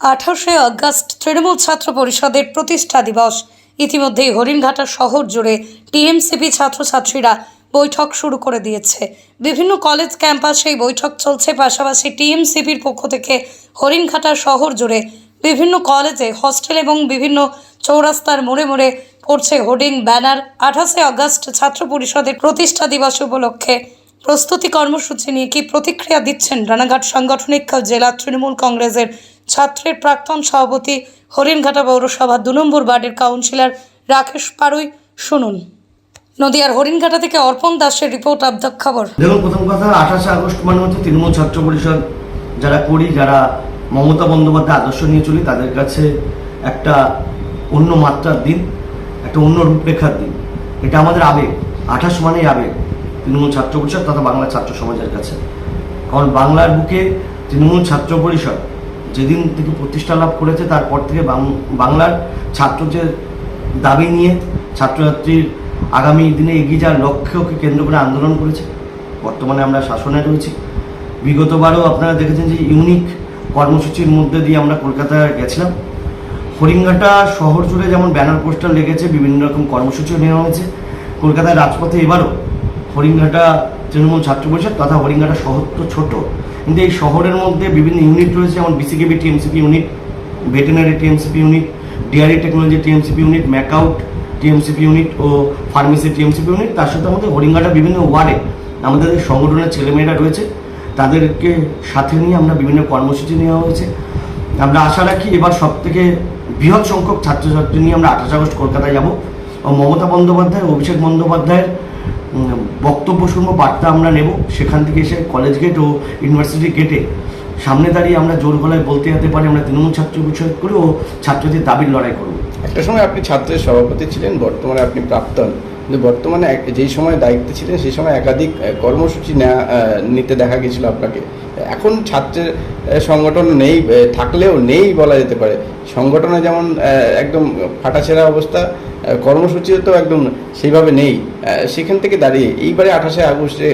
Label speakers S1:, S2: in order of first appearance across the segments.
S1: আঠাশে আগস্ট তৃণমূল ছাত্র পরিষদের প্রতিষ্ঠা দিবস। ইতিমধ্যেই হরিণঘাটা শহর জুড়ে টিএমসিপি ছাত্রছাত্রীরা বৈঠক শুরু করে দিয়েছে। বিভিন্ন কলেজ ক্যাম্পাসে এই বৈঠক চলছে, পাশাপাশি টিএমসিপির পক্ষ থেকে হরিণঘাটা শহর জুড়ে বিভিন্ন কলেজে হস্টেল এবং বিভিন্ন চৌরাস্তার মোড়ে মোড়ে পড়ছে হোর্ডিং ব্যানার। আঠাশে আগস্ট ছাত্র পরিষদের প্রতিষ্ঠা দিবস উপলক্ষে প্রস্তুতি কর্মসূচি নিয়ে কি প্রতিক্রিয়া দিচ্ছেন রানাঘাট সাংগঠনিক জেলা তৃণমূল কংগ্রেসের ছাত্রের প্রাক্তন সভাপতি হরিণঘাটা পৌরসভা দু নম্বর ওয়ার্ডের কাউন্সিলর রাকেশ পারুই শুনুন। নদিয়ার হরিণঘাটা থেকে অর্পণ দাসের রিপোর্ট দ্য খবর।
S2: দেখুন প্রথম কথা, আঠাশে আগস্ট মানে হচ্ছে তৃণমূল ছাত্র পরিষদ যারা করি, যারা মমতা বন্দ্যোপাধ্যায় আদর্শ নিয়ে চলি, তাদের কাছে একটা অন্য মাত্রার দিন, একটা অন্য রূপরেখার দিন। এটা আমাদের আবেগ। আঠাশ মানেই আবেগ। তৃণমূল ছাত্র পরিষদ তথা বাংলা ছাত্র সমাজের কাছে। কারণ বাংলার বুকে তৃণমূল ছাত্র পরিষদ যেদিন থেকে প্রতিষ্ঠা লাভ করেছে, তারপর থেকে বাংলার ছাত্রদের দাবি নিয়ে ছাত্রছাত্রীর আগামী দিনে এগিয়ে যাওয়ার লক্ষ্যকে কেন্দ্র করে আন্দোলন করেছে। বর্তমানে আমরা শাসনে রয়েছি। বিগতবারও আপনারা দেখেছেন যে ইউনিক কর্মসূচির মধ্যে দিয়ে আমরা কলকাতায় গেছিলাম। হরিঙ্গাটা শহর জুড়ে যেমন ব্যানার, পোস্টার লেগেছে, বিভিন্ন রকম কর্মসূচিও নেওয়া হয়েছে। কলকাতার রাজপথে এবারও হরিঙ্গাটা তৃণমূল ছাত্র পরিষদ তথা হরিঙ্গাটা শহর তো ছোট। কিন্তু এই শহরের মধ্যে বিভিন্ন ইউনিট রয়েছে, যেমন BCKB TMCP unit veterinary TMCP unit dairy technology TMCP unit MAKAUT TMCP unit ও ফার্মেসি টিএমসিপি ইউনিট তার সাথে আমাদের হরিঙ্গাটা বিভিন্ন ওয়ার্ডে আমাদের সংগঠনের ছেলেমেয়েরা রয়েছে। তাদেরকে সাথে নিয়ে আমরা বিভিন্ন কর্মসূচি নেওয়া হয়েছে। আমরা আশা রাখি এবার সব থেকে বৃহৎ সংখ্যক ছাত্রছাত্রী নিয়ে আমরা আঠাশ আগস্ট কলকাতায় যাব। ও মমতা বন্দ্যোপাধ্যায় অভিষেক বন্দ্যোপাধ্যায়ের বক্তব্য শুনব, বার্তা আমরা নেব। সেখান থেকে এসে কলেজ গেট ও ইউনিভার্সিটি গেটে সামনে দাঁড়িয়ে আমরা জোর গলায় বলতে যেতে পারি, আমরা তৃণমূল ছাত্র বিষয় করে ও ছাত্রদের দাবির লড়াই করব।
S3: একটা সময় আপনি ছাত্রের সভাপতি ছিলেন, বর্তমানে আপনি প্রাক্তন। কিন্তু বর্তমানে যেই সময় দায়িত্বে ছিলেন, সেই সময় একাধিক কর্মসূচি নিতে দেখা গেছিল আপনাকে। এখন ছাত্রের সংগঠন নেই থাকলেও নেই বলা যেতে পারে। সংগঠনে যেমন একদম ফাটাছেড়া অবস্থা কর্মসূচিও তো একদম সেইভাবে নেই। সেখান থেকে দাঁড়িয়ে, এইবারে আঠাশে আগস্টে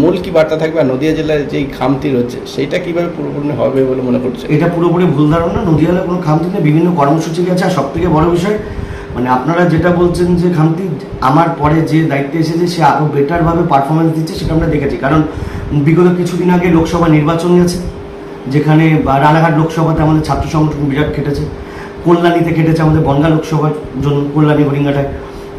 S3: মূল কি বার্তা থাকবে আর নদিয়া জেলার যেই খামতি রয়েছে, সেইটা কীভাবে পুরোপুরি হবে বলে মনে করছে
S2: এটা পুরোপুরি ভুল ধারণা। নদীয়ালে কোনো খামতি নেই, বিভিন্ন কর্মসূচি গেছে। আর সব থেকে বড় বিষয় মানে আপনারা যেটা বলছেন যে খামতি আমার পরে যে দায়িত্বে এসেছে, সে আরও বেটারভাবে পারফরমেন্স দিচ্ছে, সেটা আমরা দেখেছি। কারণ বিগত কিছুদিন আগে লোকসভা নির্বাচন গেছে যেখানে রানাঘাট লোকসভাতে আমাদের ছাত্র সংগঠন বিরাট খেটেছে, কল্যাণীতে খেটেছে আমাদের বনগা লোকসভার জন্য, কল্যাণী হরিঙ্গাটায়।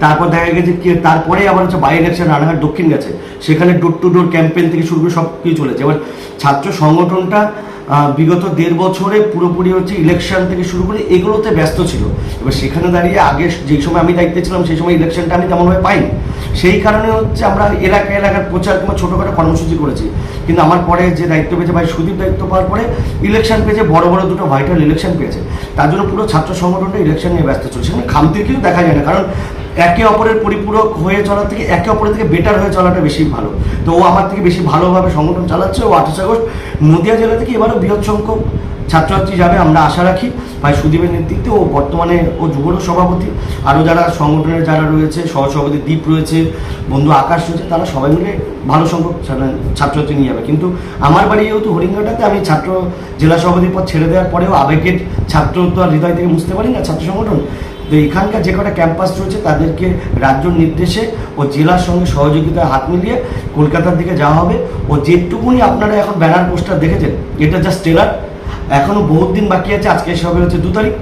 S2: তারপর দেখা গেছে কি, তারপরে আবার হচ্ছে বাই ইলেকশন রানাঘাট দক্ষিণ গেছে। সেখানে ডোর টু ডোর ক্যাম্পেন থেকে শুরু করে সব কিছু চলেছে। এবার ছাত্র সংগঠনটা বিগত দেড় বছরে পুরোপুরি হচ্ছে ইলেকশন থেকে শুরু করে এগুলোতে ব্যস্ত ছিল। এবার সেখানে দাঁড়িয়ে আগে যেই সময় আমি দায়িত্বে ছিলাম, সেই সময় ইলেকশনটা আমি তেমনভাবে পাইনি। সেই কারণে হচ্ছে আমরা এলাকা এলাকার প্রচার কিংবা ছোটোখাটো কর্মসূচি করেছি। কিন্তু আমার পরে যে দায়িত্ব পেয়েছে ভাই সুদীপ দায়িত্ব পাওয়ার পরে ইলেকশন পেয়েছে, বড় বড় দুটো ভাইটাল ইলেকশন পেয়েছে। তার জন্য পুরো ছাত্র সংগঠনটা ইলেকশন নিয়ে ব্যস্ত ছিল। সেখানে খামতির কিন্তু দেখা যায় না। কারণ একে অপরের পরিপূরক হয়ে চলার থেকে, একে অপরের থেকে বেটার হয়ে চলাটা বেশি ভালো। তো ও আমার থেকে বেশি ভালোভাবে সংগঠন চালাচ্ছে। ও আঠাশ আগস্ট নদিয়া জেলা থেকে এবারও বৃহৎ সংখ্যক ছাত্রছাত্রী যাবে, আমরা আশা রাখি। ভাই সুদীপের নেতৃত্বে ও বর্তমানে ও যুবর সভাপতি। আরও যারা সংগঠনের যারা রয়েছে, সহসভাপতি দ্বীপ রয়েছে, বন্ধু আকাশ রয়েছে, তারা সবাই মিলে ভালো সংখ্যক ছাত্র- ছাত্রছাত্রী নিয়ে যাবে। কিন্তু আমার বাড়ি যেহেতু হরিঙ্গাটাতে আমি ছাত্র জেলা সভাপতির পদ ছেড়ে দেওয়ার পরেও আবেগের ছাত্র তো আর হৃদয় থেকে বুঝতে পারি না ছাত্র সংগঠন। তো এখানকার যে কটা ক্যাম্পাস রয়েছে তাদেরকে রাজ্যর নির্দেশে ও জেলার সঙ্গে সহযোগিতায় হাত মিলিয়ে কলকাতার দিকে যাওয়া হবে। ও যেটুকুনি আপনারা এখন ব্যানার পোস্টার দেখেছেন, এটা জাস্ট টেলার এখনও বহুত দিন বাকি আছে, আজকে এসে হবে হচ্ছে দু তারিখ।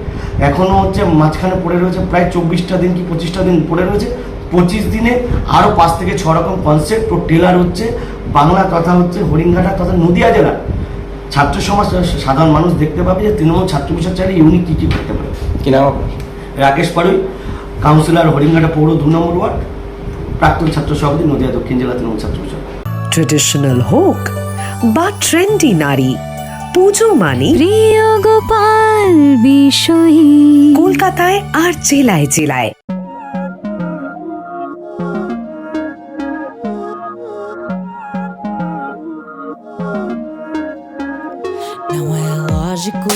S2: এখনও হচ্ছে মাঝখানে পড়ে রয়েছে, প্রায় চব্বিশটা দিন কি পঁচিশটা দিন পড়ে রয়েছে। পঁচিশ দিনে আরও পাঁচ থেকে ছ রকম কনসেপ্ট ও টেলার হচ্ছে। বাংলা তথা হচ্ছে হরিঙ্গাটা তথা নদিয়া জেলা ছাত্র সমাজ, সাধারণ মানুষ দেখতে পাবে যে তৃণমূল ছাত্র পরিষদ চাইলে ইউনিক কী কী করতে পারে।
S3: কি নাম আপনার?
S2: রাকেশ পাড়ুই কাউন্সিলর হরিঙ্গাটা পৌর দু নম্বর ওয়ার্ড প্রাক্তন ছাত্র সভাপতি নদিয়া দক্ষিণ জেলা তৃণমূল ছাত্র পরিষদ।
S4: ট্রেডিশনাল হোক বা ট্রেন্ডি নারী পুজো মানে
S5: প্রিয় গোপাল বিষয়ী।
S4: কলকাতায় আর জেলায় জেলায়।
S5: Não é lógico